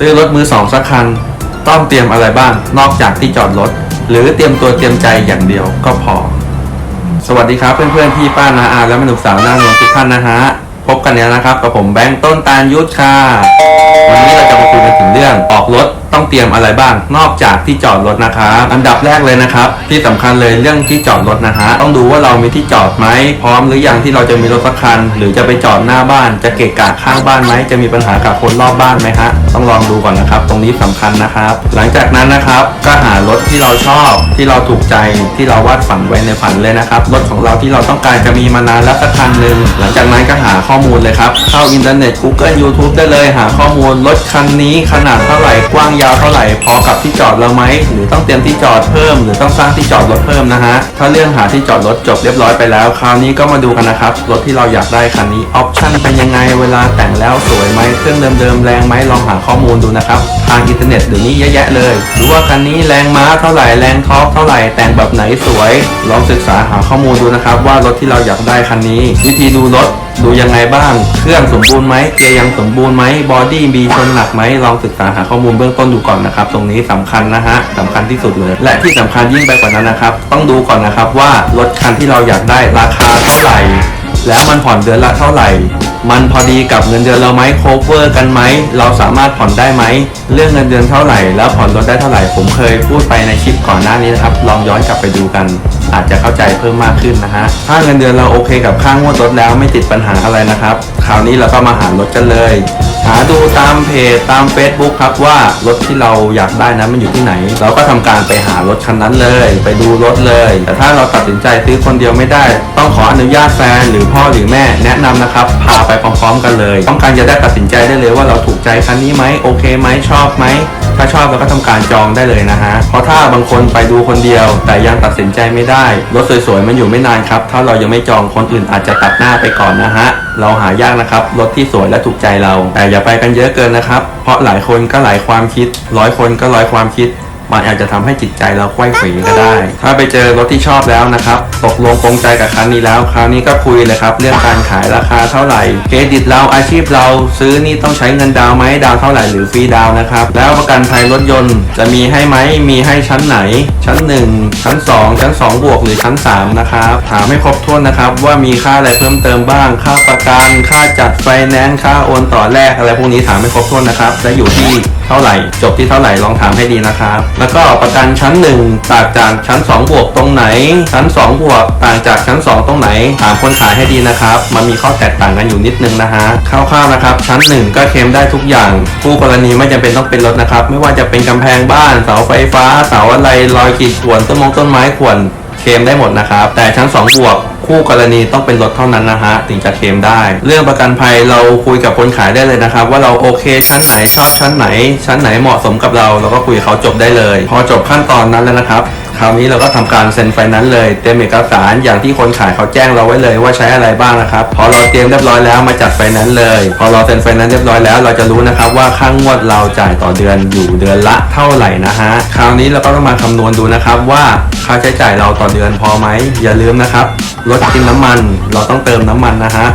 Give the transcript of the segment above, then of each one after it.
ซื้อรถมือสองสักคันต้องเตรียมอะไรบ้าง นอกจากที่จอดรถ หรือเตรียมตัวเตรียมใจอย่างเดียวก็พอ สวัสดีครับเพื่อนๆพี่ป้านาอาและมนุษย์สาวหน้านวลทุกท่านนะฮะ พบกันแล้วนะครับ กับผมแบงค์ต้นตาลยุทธค่ะ วันนี้เราจะมาคุยกันถึงเรื่องออกรถ ต้องเตรียมอะไรบ้าง นอกจากที่จอดรถนะครับอันดับแรกเลยนะครับ ที่สำคัญเลยเรื่องที่จอดรถนะฮะต้องดูว่าเรามีที่จอดไหมพร้อมหรือยังที่เราจะมีรถสักคัน หรือจะไปจอดหน้าบ้าน จะเกะกะข้างบ้านไหมจะมีปัญหากับคนรอบบ้านไหมฮะต้องลองดูก่อนนะครับ ตรงนี้สำคัญนะครับ หลังจากนั้นนะครับก็หารถที่เราชอบที่เราถูกใจที่เราวาดฝันไว้ในฝันเลยนะครับรถของเราที่เราต้องการจะมีมานานแล้วสักคันหนึ่งหลังจากนั้นก็หาข้อมูลเลยครับเข้าอินเทอร์เน็ต Google YouTube ได้เลยหาข้อมูลรถคันนี้ขนาดเท่าไหร่กว้างยาวเท่าไหร่พอกับที่จอดเราไหมหรือต้องเตรียมที่จอดเพิ่ม หรือต้องสร้างที่จอดรถเพิ่มนะฮะถ้าเรื่องหาที่จอดรถจบเรียบร้อยไปแล้วคราวนี้ก็มาดูกันนะครับรถที่เราอยากได้คันนี้ออปชั่นเป็นยังไงเวลาแต่งแล้วสวยไหมเครื่องเดิมๆแรงไหมลองหาข้อมูลดูนะครับทางอินเทอร์เน็ตเดี๋ยวนี้เยอะแยะเลย หรือว่าคันนี้แรงม้าเท่าไหร่แรงท็อร์กเท่าไหร่แต่งแบบไหนสวย ลองศึกษาหาข้อมูลดูนะครับว่ารถที่เราอยากได้คันนี้ วิธีดูรถ ดูยังไงบ้าง เครื่องสมบูรณ์ไหมเกียร์ยังสมบูรณ์ไหมบอดี้มีชนหนักไหมลองศึกษาหาข้อมูลเบื้องต้นดูก่อนนะครับ ตรงนี้สำคัญนะฮะสำคัญที่สุดเลย และที่สำคัญยิ่งไปกว่านั้นนะครับ ต้องดูก่อนนะครับว่ารถคันที่เราอยากได้ราคาเท่าไหร่ แล้วมันผ่อนเดือนละเท่าไหร่ มันพอดีกับเงินเดือนเราไหมโคเวอร์กันไหม เราสามารถผ่อนได้ไหม เรื่องเงินเดือนเท่าไหร่ แล้วผ่อนรถได้เท่าไหร่ ผมเคยพูดไปในคลิปก่อนหน้านี้นะครับ ลองย้อนกลับไปดูกัน อาจจะเข้าใจเพิ่มมากขึ้นนะฮะ ถ้าเงินเดือนเราโอเคกับค่างวดรถแล้วไม่ติดปัญหาอะไรนะครับ คราวนี้เราก็มาหารถกันเลย หาดูตามเพจตาม Facebook ครับว่ารถที่เราอยากได้นั้นมันอยู่ที่ไหน เราก็ทำการไปหารถคันนั้นเลย ไปดูรถเลย แต่ถ้าเราตัดสินใจซื้อคนเดียวไม่ได้ ต้องขออนุญาตแฟนหรือพ่อหรือแม่แนะนำนะครับพาไปพร้อมๆกันเลย ต้องการจะได้ตัดสินใจได้เลยว่าเราถูกใจคันนี้ไหมโอเคไหมชอบไหม ถ้าชอบเราก็ทำการจองได้เลยนะฮะ เพราะถ้าบางคนไปดูคนเดียว แต่ยังตัดสินใจไม่ได้ รถสวยๆมันอยู่ไม่นานครับ ถ้าเรายังไม่จองคนอื่นอาจจะตัดหน้าไปก่อนนะฮะ เราหายากนะครับ รถที่สวยและถูกใจเรา แต่อย่าไปกันเยอะเกินนะครับ เพราะหลายคนก็หลายความคิด ร้อยคนก็ร้อยความคิด มันอาจจะทำให้จิตใจเราไขว้เขวก็ได้ ถ้าไปเจอรถที่ชอบแล้วนะครับ ตกลงปรงใจกับคันนี้แล้ว คราวนี้ก็คุยเลยครับ เรื่องการขายราคาเท่าไหร่ เครดิตเราอาชีพเราซื้อนี่ต้องใช้เงินดาวน์ไหมดาวน์เท่าไหร่หรือฟรีดาวน์นะครับ แล้วประกันภัยรถยนต์จะมีให้ไหมมีให้ชั้นไหน ชั้น 1 ชั้น 2 ชั้น 2 บวกหรือชั้น 3 นะครับ ถามให้ครบถ้วนนะครับ ว่ามีค่าอะไรเพิ่มเติมบ้าง ค่าประกันค่าจัดไฟแนนซ์ค่าโอนต่อแรกอะไรพวกนี้ถามให้ครบถ้วนนะครับและอยู่ที่เท่าไหร่ จบที่เท่าไหร่ลองถามให้ดีนะครับแล้วก็ประกันชั้น 1 ต่างจากชั้น 2 บวกตรงไหน ชั้น 2 บวกต่างจากชั้น 2 ตรงไหน ถามคนขายให้ดีนะครับ มันมีข้อแตกต่างกันอยู่นิดนึงนะฮะคร่าวๆนะครับ ชั้น 1 ก็เคลมได้ทุกอย่างผู้กรณีไม่จำเป็นต้องเป็นรถนะครับ ไม่ว่าจะเป็นกำแพงบ้านเสาไฟฟ้าเสาอะไรรอยขีดข่วนต้นมงต้นไม้ข่วนเคลมได้หมดนะครับ แต่ชั้น 2 บวก คู่กรณีต้องเป็นรถเท่านั้นนะฮะถึงจะเคลมได้ เรื่องประกันภัยเราคุยกับคนขายได้เลยนะครับ ว่าเราโอเคชั้นไหนชอบชั้นไหน ชั้นไหนเหมาะสมกับเราเราก็คุยเขาจบได้เลย พอจบขั้นตอนนั้นแล้วนะครับ คราวนี้เราก็ทำการเซ็นไฟนั้นเลยเตรียมเอกสารอย่างที่คนขายเขาแจ้งเราไว้เลยว่าใช้อะไรบ้างนะครับพอเราเตรียมเรียบร้อยแล้วมาจัดไฟนั้นเลย พอเราเซ็นไฟนั้นเรียบร้อยแล้วเราจะรู้นะครับว่าค่างวดเราจ่ายต่อเดือนอยู่เดือนละเท่าไหร่นะฮะคราวนี้เราก็ต้องมาคำนวณดูนะครับว่าค่าใช้จ่ายเราต่อเดือนพอไหมอย่าลืมนะครับรถกินน้ำมัน เราต้องเติมน้ำมันนะฮะ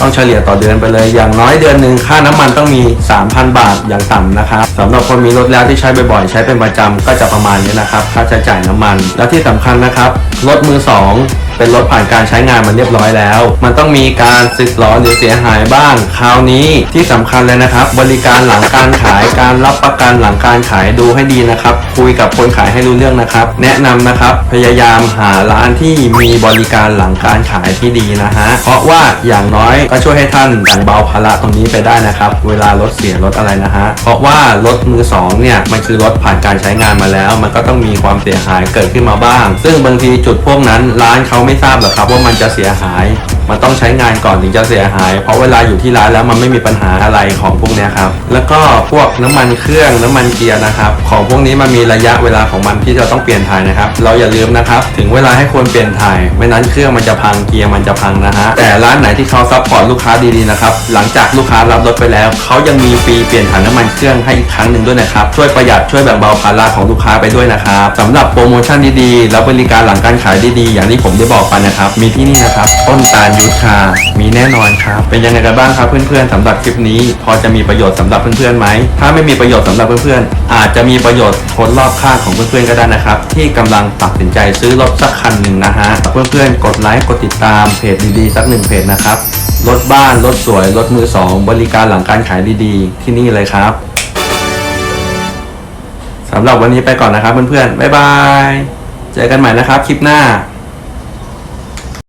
ต้องเฉลี่ยต่อเดือนไปเลย อย่างน้อยเดือนหนึ่งค่าน้ำมันต้องมี 3,000 บาทอย่างต่ำนะครับสำหรับคนมีรถแล้วที่ใช้บ่อยๆ ใช้เป็นประจำก็จะประมาณนี้นะครับ ค่าใช้จ่ายน้ำมัน และที่สำคัญนะครับ รถมือ 2 เป็นรถผ่านการใช้งานมันเรียบร้อยแล้ว มันต้องมีการสึกหรอหรือเสียหายบ้าง คราวนี้ที่สำคัญเลยนะครับ บริการหลังการขายการรับประกันหลังการขายดูให้ดีนะครับ คุยกับคนขายให้รู้เรื่องนะครับ แนะนำนะครับพยายามหาร้านที่มีบริการหลังการขายที่ดีนะฮะเพราะว่าอย่างน้อยก็ช่วยให้ท่านแบ่งเบาภาระตรงนี้ไปได้นะครับ เวลารถเสียรถอะไรนะฮะเพราะว่ารถมือสองเนี่ยมันคือรถผ่านการใช้งานมาแล้ว มันก็ต้องมีความเสียหายเกิดขึ้นมาบ้าง ซึ่งบางทีจุดพวกนั้นร้านเขาไม่ทราบหรอกครับว่ามันจะเสียหาย มันต้องใช้งานก่อนถึงจะเสียหาย เพราะเวลาอยู่ที่ร้านแล้วมันไม่มีปัญหาอะไรของพวกนี้ครับ แล้วก็พวกน้ำมันเครื่องน้ำมันเกียร์นะครับ ของพวกนี้มันมีระยะเวลาของมันที่เราต้องเปลี่ยนถ่ายนะครับ เราอย่าลืมนะครับ ถึงเวลาให้ควรเปลี่ยนถ่าย ไม่นั้นเครื่องมันจะพังเกียร์มันจะพังนะฮะ แต่ร้านไหนที่เขาซัพพอร์ตลูกค้าดีๆนะครับ หลังจากลูกค้ารับรถไปแล้ว เขายังมีฟรีเปลี่ยนถ่ายน้ำมันเครื่องให้อีกครั้งหนึ่งด้วยนะครับ ช่วยประหยัดช่วยแบ่งเบาภาระของลูกค้าไปด้วยนะครับสำหรับโปรโมชั่นดีๆ แล้วบริการหลังการขายดีๆ อย่างที่ผมได้บอกไปนะครับ มีที่นี่นะครับ ต้นตาลยุทธค่ะ มีแน่นอนครับ เป็นยังไงกันบ้างครับเพื่อนๆสำหรับคลิปนี้ พอจะมีประโยชน์สำหรับเพื่อนๆไหม ถ้าไม่มีประโยชน์สำหรับเพื่อนๆ อาจจะมีประโยชน์คนรอบข้างของเพื่อนๆก็ได้นะครับ ที่กำลังตัดสินใจซื้อรถสักคันหนึ่งนะฮะ เพื่อนๆ กดไลค์กดติดตามเพจดีๆสักหนึ่งเพจนะครับ รถบ้าน รถสวย รถมือสองบริการหลังการขายดีๆ ที่นี่เลยครับสำหรับวันนี้ไปก่อนนะครับเพื่อนๆบ๊ายบาย เจอกันใหม่นะครับคลิปหน้า